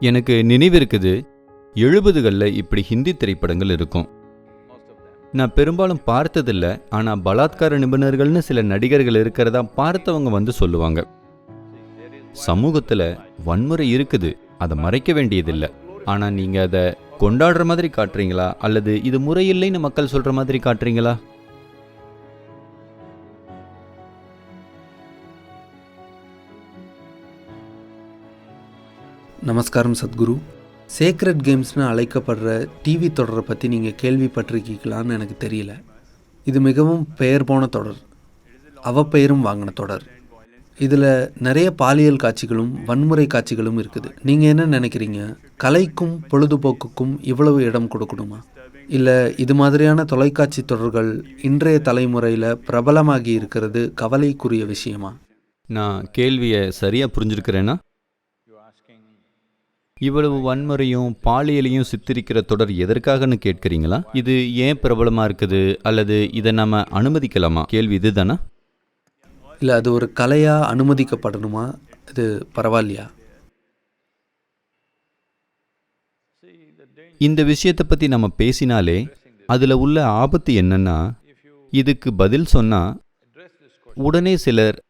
எனக்கு நினைவிருக்குது எழுபதுகளில் இப்படி ஹிந்தி திரைப்படங்கள் இருக்கும். நான் பெரும்பாலும் பார்த்ததில்ல ஆனால் பலாத்கார நிபுணர்கள்னு சில நடிகர்கள் இருக்கிறதா பார்த்தவங்க வந்து சொல்லுவாங்க. சமூகத்தில் வன்முறை இருக்குது அதை மறைக்க வேண்டியதில்லை. ஆனால் நீங்கள் அதை கொண்டாடுற மாதிரி காட்டுறீங்களா? அல்லது இது முறையில்லைன்னு மக்கள் சொல்கிற மாதிரி காட்டுறீங்களா? நமஸ்காரம் சத்குரு. சேக்ரெட் கேம்ஸ்னு அழைக்கப்படுற டிவி தொடரை பற்றி நீங்கள் கேள்விப்பட்டிருக்கீங்களான்னு எனக்கு தெரியல. இது மிகவும் பெயர் போன தொடர். அவப்பெயரும் வாங்கின தொடர். இதில் நிறைய பாலியல் காட்சிகளும் வன்முறை காட்சிகளும் இருக்குது. நீங்கள் என்ன நினைக்கிறீங்க? கலைக்கும் பொழுதுபோக்குக்கும் இவ்வளவு இடம் கொடுக்கணுமா? இல்லை இது மாதிரியான தொலைக்காட்சி தொடர்கள் இன்றைய தலைமுறையில் பிரபலமாகி இருக்கிறது கவலைக்குரிய விஷயமா? நான் கேள்வியை சரியாக புரிஞ்சிருக்கிறேன்னா இவ்வளவு வன்முறையும் பாலியலையும் சித்தரிக்கிற தொடர் எதற்காகன்னு கேட்குறீங்களா? இது ஏன் பிரபலமாக இருக்குது? அல்லது இதை நம்ம அனுமதிக்கலாமா? கேள்வி இதுதானா? இல்லை அது ஒரு கலையாக அனுமதிக்கப்படணுமா? இது பரவாயில்லையா? இந்த விஷயத்தை பற்றி நம்ம பேசினாலே அதில் உள்ள ஆபத்து என்னன்னா இதுக்கு பதில் சொன்னா உடனே சிலர்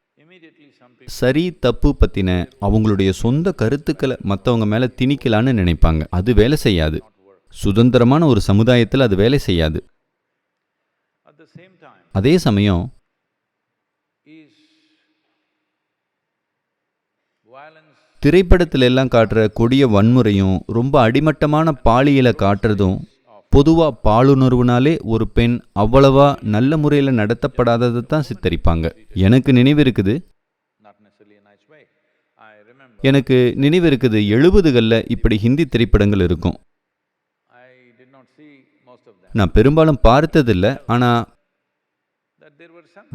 சரி தப்பு பற்றின அவங்களுடைய சொந்த கருத்துக்களை மற்றவங்க மேலே திணிக்கலான்னு நினைப்பாங்க. அது வேலை செய்யாது. சுதந்திரமான ஒரு சமுதாயத்தில் அது வேலை செய்யாது. அதே சமயம் திரைப்படத்தில் எல்லாம் காட்டுற கொடிய வன்முறையும் ரொம்ப அடிமட்டமான பாலியலை காட்டுறதும் பொதுவாக பாலுணர்வுனாலே ஒரு பெண் அவ்வளவா நல்ல முறையில் நடத்தப்படாததை தான் சித்தரிப்பாங்க. எனக்கு நினைவு இருக்குது எனக்கு நினைவு இருக்குது எழுபதுகளில் இப்படி ஹிந்தி திரைப்படங்கள் இருக்கும். நான் பெரும்பாலும் பார்த்ததில்ல ஆனால்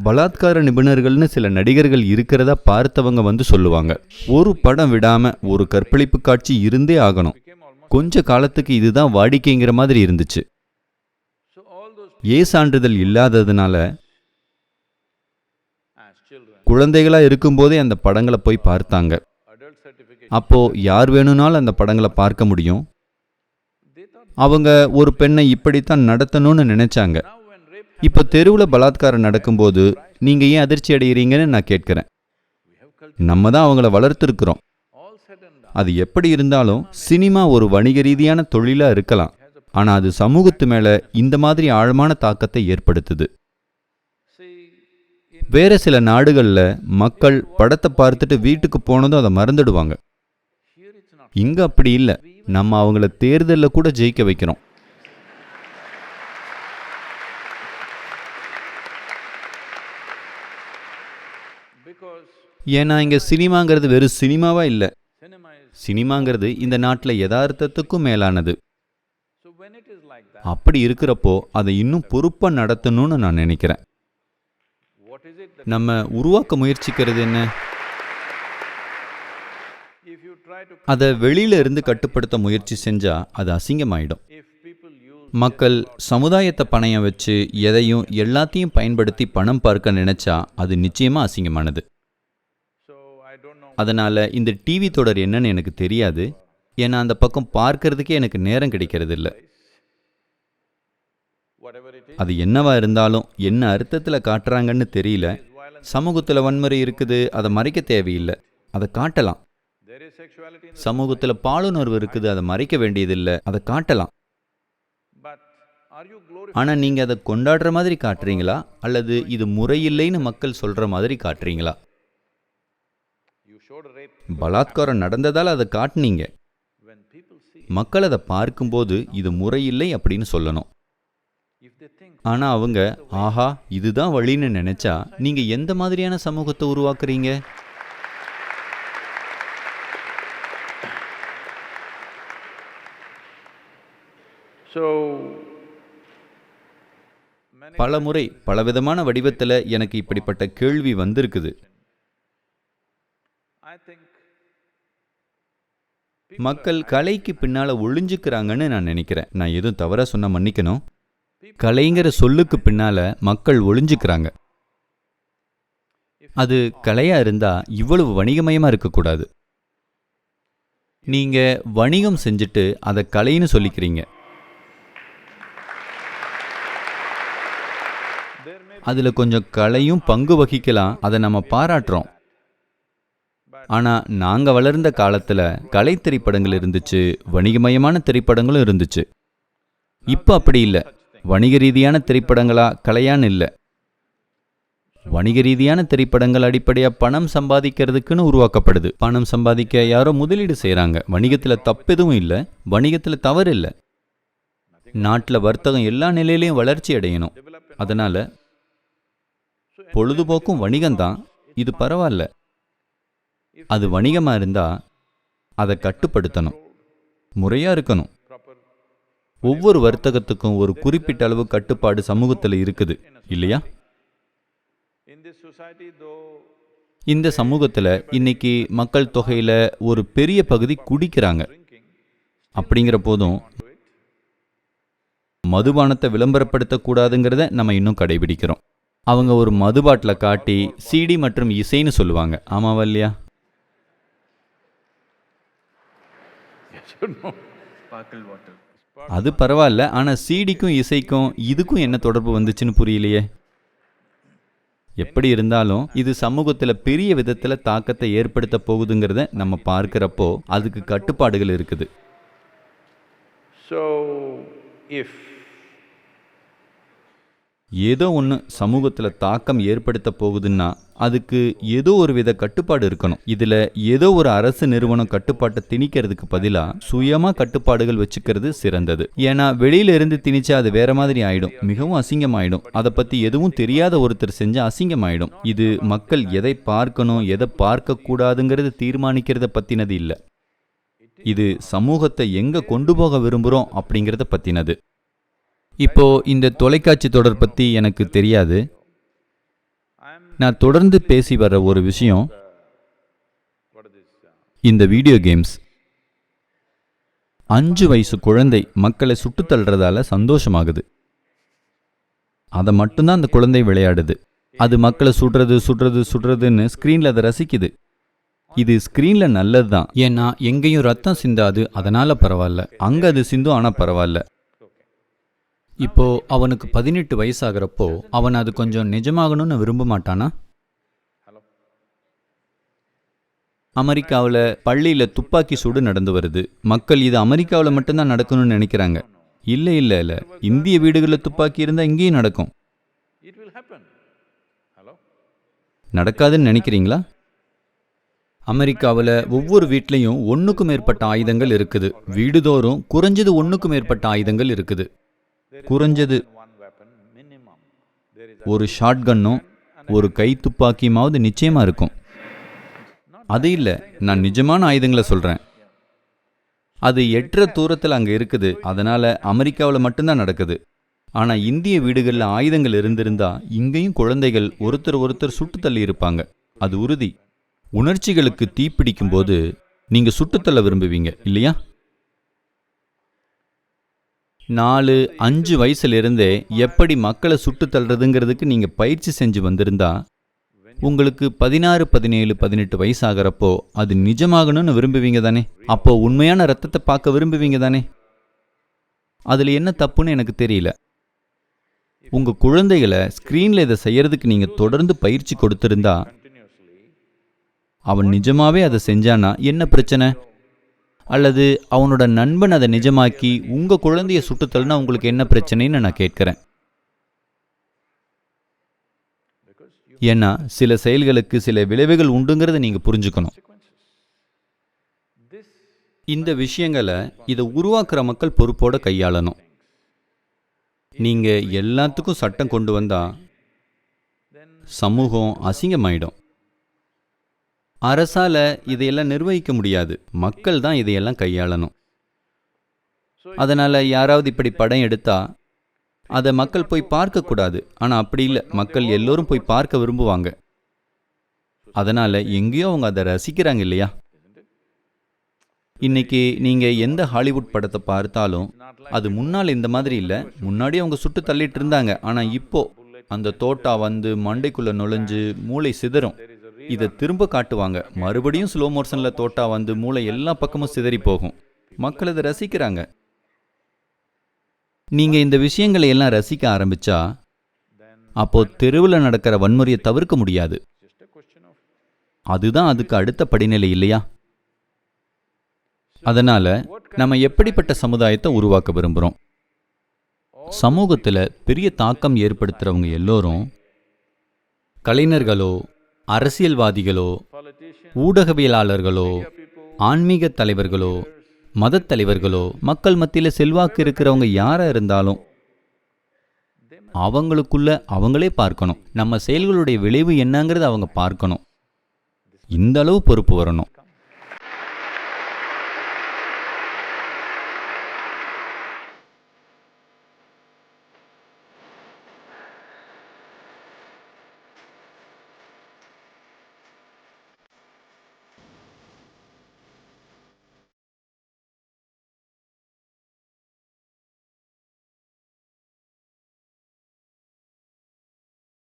பலாத்கார நிபுணர்கள்னு சில நடிகர்கள் இருக்கிறதா பார்த்தவங்க வந்து சொல்லுவாங்க. ஒரு படம் விடாமல் ஒரு கற்பழிப்பு காட்சி இருந்தே ஆகணும். கொஞ்ச காலத்துக்கு இதுதான் வாடிக்கைங்கிற மாதிரி இருந்துச்சு. ஏ சான்றிதழ் இல்லாததுனால குழந்தைகளாக இருக்கும்போதே அந்த படங்களை போய் பார்த்தாங்க. அப்போது யார் வேணும்னாலும் அந்த படங்களை பார்க்க முடியும். அவங்க ஒரு பெண்ணை இப்படித்தான் நடத்தணும்னு நினைச்சாங்க. இப்போ தெருவில் பலாத்காரம் நடக்கும்போது நீங்கள் ஏன் அதிர்ச்சி அடைகிறீங்கன்னு நான் கேட்குறேன். நம்ம தான் அவங்கள வளர்த்துருக்குறோம். அது எப்படி இருந்தாலும் சினிமா ஒரு வணிக ரீதியான தொழிலாக இருக்கலாம். ஆனால் அது சமூகத்து மேலே இந்த மாதிரி ஆழமான தாக்கத்தை ஏற்படுத்துது. வேற சில நாடுகளில் மக்கள் படத்தை பார்த்துட்டு வீட்டுக்கு போனதும் அதை மறந்துடுவாங்க. இங்க அப்படி இல்லை. நம்ம அவங்கள தேர்தலில் கூட ஜெயிக்க வைக்கிறோம். ஏன்னா இங்க சினிமாங்கிறது வெறும் சினிமாவா இல்ல. சினிமாங்கிறது இந்த நாட்டில் யதார்த்தத்துக்கும் மேலானது. அப்படி இருக்கிறப்போ அதை இன்னும் பொறுப்பா நடத்தணும்னு நான் நினைக்கிறேன். நம்ம உருவாக்க முயற்சிக்கிறது என்ன? அதை வெளியில இருந்து கட்டுப்படுத்த முயற்சி செஞ்சா அது அசிங்கமாயிடும். மக்கள் சமுதாயத்தை பணையம் வச்சு எதையும் எல்லாத்தையும் பயன்படுத்தி பணம் பார்க்க நினைச்சா அது நிச்சயமா அசிங்கமானது. அதனால இந்த டிவி தொடர் என்னன்னு எனக்கு தெரியாது. ஏன்னா அந்த பக்கம் பார்க்கறதுக்கே எனக்கு நேரம் கிடைக்கிறது இல்ல அது என்னவா இருந்தாலும் என்ன அர்த்தத்தில் காட்டுறாங்கன்னு தெரியல. சமூகத்தில் வன்முறை இருக்குது அதை மறைக்க தேவையில்லை. அதை காட்டலாம். சமூகத்தில் பாலுணர்வு இருக்குது அதை மறைக்க வேண்டியதில்லை அதை காட்டலாம். ஆனா நீங்க அதை கொண்டாடுற மாதிரி காட்டுறீங்களா? அல்லது இது முறையில்லைன்னு மக்கள் சொல்ற மாதிரி காட்டுறீங்களா? பலாத்காரம் நடந்ததால் அதை காட்டுனீங்க. மக்கள் அதை பார்க்கும்போது இது முறையில்லை அப்படின்னு சொல்லணும். ஆனா அவங்க ஆஹா இதுதான் வழின்னு நினைச்சா நீங்க எந்த மாதிரியான சமூகத்தை உருவாக்குறீங்க? பல முறை பலவிதமான வடிவத்தில் எனக்கு இப்படிப்பட்ட கேள்வி வந்திருக்குது. மக்கள் கலைக்கு பின்னால ஒளிஞ்சுக்கிறாங்கன்னு நான் நினைக்கிறேன். நான் எதுவும் தவறா சொன்னா மன்னிக்கணும். கலைங்கிற சொல்லுக்கு பின்னால மக்கள் ஒளிஞ்சுக்கிறாங்க. அது கலையா இருந்தா இவ்வளவு வணிகமயமா இருக்கக்கூடாது. நீங்க வணிகம் செஞ்சுட்டு அதை கலைன்னு சொல்லிக்கிறீங்க. அதில் கொஞ்சம் கலையும் பங்கு வகிக்கலாம். அதை நம்ம பாராட்டுறோம். ஆனால் நாங்கள் வளர்ந்த காலத்தில் கலை திரைப்படங்கள் இருந்துச்சு வணிகமயமான திரைப்படங்களும் இருந்துச்சு. இப்போ அப்படி இல்லை. வணிக ரீதியான திரைப்படங்களா கலையான்னு இல்லை. வணிக ரீதியான திரைப்படங்கள் அடிப்படையாக பணம் சம்பாதிக்கிறதுக்குன்னு உருவாக்கப்படுது. பணம் சம்பாதிக்க யாரோ முதலீடு செய்கிறாங்க வணிகத்தில் தப்பு எதுவும் இல்லை. வணிகத்தில் தவறு இல்லை. நாட்டில் வர்த்தகம் எல்லா நிலையிலையும் வளர்ச்சி அடையணும். அதனால் பொழுதுபோக்கும் வணிகம்தான். இது பரவாயில்ல. அது வணிகமாக இருந்தால் அதை கட்டுப்படுத்தணும். முறையாக இருக்கணும். ஒவ்வொரு வர்த்தகத்துக்கும் ஒரு குறிப்பிட்ட அளவு கட்டுப்பாடு சமூகத்தில் இருக்குது இல்லையா? இந்த சமூகத்தில் இன்னைக்கு மக்கள் தொகையில் ஒரு பெரிய பகுதி குடிக்கிறாங்க. அப்படிங்கிற போதும் மதுபானத்தை விளம்பரப்படுத்தக்கூடாதுங்கிறத நம்ம இன்னும் கடைபிடிக்கிறோம். அவங்க ஒரு மது பாட்டில் காட்டி சிடி மற்றும் இசைன்னு சொல்லுவாங்க. ஆமாவா இல்லையா அது பரவாயில்ல. ஆனால் சிடிக்கும் இசைக்கும் இதுக்கும் என்ன தொடர்பு வந்துச்சுன்னு புரியலையே. எப்படி இருந்தாலும் இது சமூகத்தில் பெரிய விதத்தில் தாக்கத்தை ஏற்படுத்த போகுதுங்கிறத நம்ம பார்க்குறப்போ அதுக்கு கட்டுப்பாடுகள் இருக்குது. ஸோ இஃப் ஏதோ ஒன்று சமூகத்தில் தாக்கம் ஏற்படுத்த போகுதுன்னா அதுக்கு ஏதோ ஒரு வித கட்டுப்பாடு இருக்கணும். இதில் ஏதோ ஒரு அரசு நிறுவனம் கட்டுப்பாட்டை திணிக்கிறதுக்கு பதிலாக சுயமாக கட்டுப்பாடுகள் வச்சுக்கிறது சிறந்தது. ஏன்னா வெளியில இருந்து திணிச்சா அது வேற மாதிரி ஆயிடும். மிகவும் அசிங்கமாயிடும். அதை பற்றி எதுவும் தெரியாத ஒருத்தர் செஞ்சால் அசிங்கமாயிடும். இது மக்கள் எதை பார்க்கணும் எதை பார்க்க கூடாதுங்கிறது தீர்மானிக்கிறத பற்றினது இல்லை. இது சமூகத்தை எங்கே கொண்டு போக விரும்புகிறோம் அப்படிங்கிறத பற்றினது இப்போ இந்த தொலைக்காட்சி தொடர் பற்றி எனக்கு தெரியாது. நான் தொடர்ந்து பேசி வர்ற ஒரு விஷயம். இந்த வீடியோ கேம்ஸ் அஞ்சு வயசு குழந்தை மக்களை சுட்டுத் தள்ளுறதால சந்தோஷமாகுது. அதை மட்டும்தான் அந்த குழந்தை விளையாடுது. அது மக்களை சுடுறது சுடுறது சுடுறதுன்னு ஸ்க்ரீனில் அதை ரசிக்குது. இது ஸ்க்ரீனில் நல்லது தான் ஏன்னா எங்கேயும் ரத்தம் சிந்தாது அதனால பரவாயில்ல. அங்கே அது சிந்தும் ஆனால் பரவாயில்ல. இப்போ அவனுக்கு பதினெட்டு வயசாகிறப்போ அவன் அது கொஞ்சம் நிஜமாகணும்னு விரும்ப மாட்டானா அமெரிக்காவில் பள்ளியில் துப்பாக்கி சூடு நடந்து வருது. மக்கள் இது அமெரிக்காவில் மட்டும்தான் நடக்கணும்னு நினைக்கிறாங்க. இல்லை இல்லை இல்லை. இந்திய வீடுகளில் துப்பாக்கி இருந்தால் இங்கேயும் நடக்கும்? நடக்காதுன்னு நினைக்கிறீங்களா? அமெரிக்காவில் ஒவ்வொரு வீட்லேயும் ஒன்றுக்கும் மேற்பட்ட ஆயுதங்கள் இருக்குது. வீடுதோறும் குறைஞ்சது ஒன்றுக்கும் மேற்பட்ட ஆயுதங்கள் இருக்குது. குறைஞ்சது ஒரு ஷாட்கன்னும் ஒரு கை துப்பாக்கியுமாவது நிச்சயமாக இருக்கும். அது இல்லை நான் நிஜமான ஆயுதங்களை சொல்கிறேன் அது எட்டுற தூரத்தில் அங்கே இருக்குது. அதனால் அமெரிக்காவில் மட்டும்தான் நடக்குது. ஆனால் இந்திய வீடுகளில் ஆயுதங்கள் இருந்திருந்தா இங்கேயும் குழந்தைகள் ஒருத்தர் ஒருத்தர் சுட்டு தள்ளி இருப்பாங்க. அது உறுதி. உணர்ச்சிகளுக்கு தீப்பிடிக்கும் போது நீங்கள் சுட்டுத்தள்ள விரும்புவீங்க இல்லையா? நாலு அஞ்சு வயசுலேருந்தே எப்படி மக்களை சுட்டு தள்ளுறதுங்கிறதுக்கு நீங்கள் பயிற்சி செஞ்சு வந்திருந்தா உங்களுக்கு பதினாறு பதினேழு பதினெட்டு வயசாகிறப்போ அது நிஜமாகணும்னு விரும்புவீங்க தானே? அப்போ உண்மையான ரத்தத்தை பார்க்க விரும்புவீங்க தானே? அதில் என்ன தப்புன்னு எனக்கு தெரியல. உங்கள் குழந்தைகளை ஸ்க்ரீனில் இதை செய்யறதுக்கு நீங்கள் தொடர்ந்து பயிற்சி கொடுத்துருந்தா அவன் நிஜமாவே அதை செஞ்சானா? என்ன பிரச்சனை? அல்லது அவனோட நண்பன் அதை நிஜமாக்கி உங்க குழந்தைய சுட்டுத்தல்னா உங்களுக்கு என்ன பிரச்சனைன்னு நான் கேட்கிறேன். ஏன்னா சில செயல்களுக்கு சில விளைவுகள் உண்டுங்கிறத நீங்கள் புரிஞ்சுக்கணும். இந்த விஷயங்களை இதை உருவாக்குற மக்கள் பொறுப்போட கையாளணும். நீங்கள் எல்லாத்துக்கும் சட்டம் கொண்டு வந்தால் சமூகம் அசிங்கமாயிடும். அரசால இதையெல்லாம் நிர்வகிக்க முடியாது. மக்கள் தான் இதையெல்லாம் கையாளணும். அதனால் யாராவது இப்படி படம் எடுத்தா அதை மக்கள் போய் பார்க்கக்கூடாது ஆனால் அப்படி இல்லை. மக்கள் எல்லோரும் போய் பார்க்க விரும்புவாங்க. அதனால் எங்கேயோ அவங்க அதை ரசிக்கிறாங்க இல்லையா? இன்னைக்கு நீங்கள் எந்த ஹாலிவுட் படத்தை பார்த்தாலும் அது முன்னால் இந்த மாதிரி இல்லை. முன்னாடி அவங்க சுட்டு தள்ளிட்டு இருந்தாங்க. ஆனால் இப்போ அந்த தோட்டா வந்து மண்டைக்குள்ளே நுழைஞ்சு மூளை சிதறும். இதை திரும்ப காட்டுவாங்க. மறுபடியும் ஸ்லோ மோஷனில் தோட்டா வந்து மூளை எல்லா பக்கமும் சிதறி போகும். மக்கள் இதை ரசிக்கிறாங்க. நீங்கள் இந்த விஷயங்களை எல்லாம் ரசிக்க ஆரம்பிச்சா அப்போ தெருவில் நடக்கிற வன்முறையை தவிர்க்க முடியாது. அதுதான் அதுக்கு அடுத்த படிநிலை இல்லையா? அதனால நம்ம எப்படிப்பட்ட சமுதாயத்தை உருவாக்க விரும்புகிறோம் சமூகத்தில் பெரிய தாக்கம் ஏற்படுத்துகிறவங்க எல்லோரும் கலைஞர்களோ அரசியல்வாதிகளோ ஊடகவியலாளர்களோ ஆன்மீக தலைவர்களோ மதத் தலைவர்களோ மக்கள் மத்தியில் செல்வாக்கு இருக்கிறவங்க யாராக இருந்தாலும் அவங்களுக்குள்ள அவங்களே பார்க்கணும். நம்ம செயல்களுடைய விளைவு என்னங்கிறத அவங்க பார்க்கணும். இந்த அளவு பொறுப்பு வரணும்.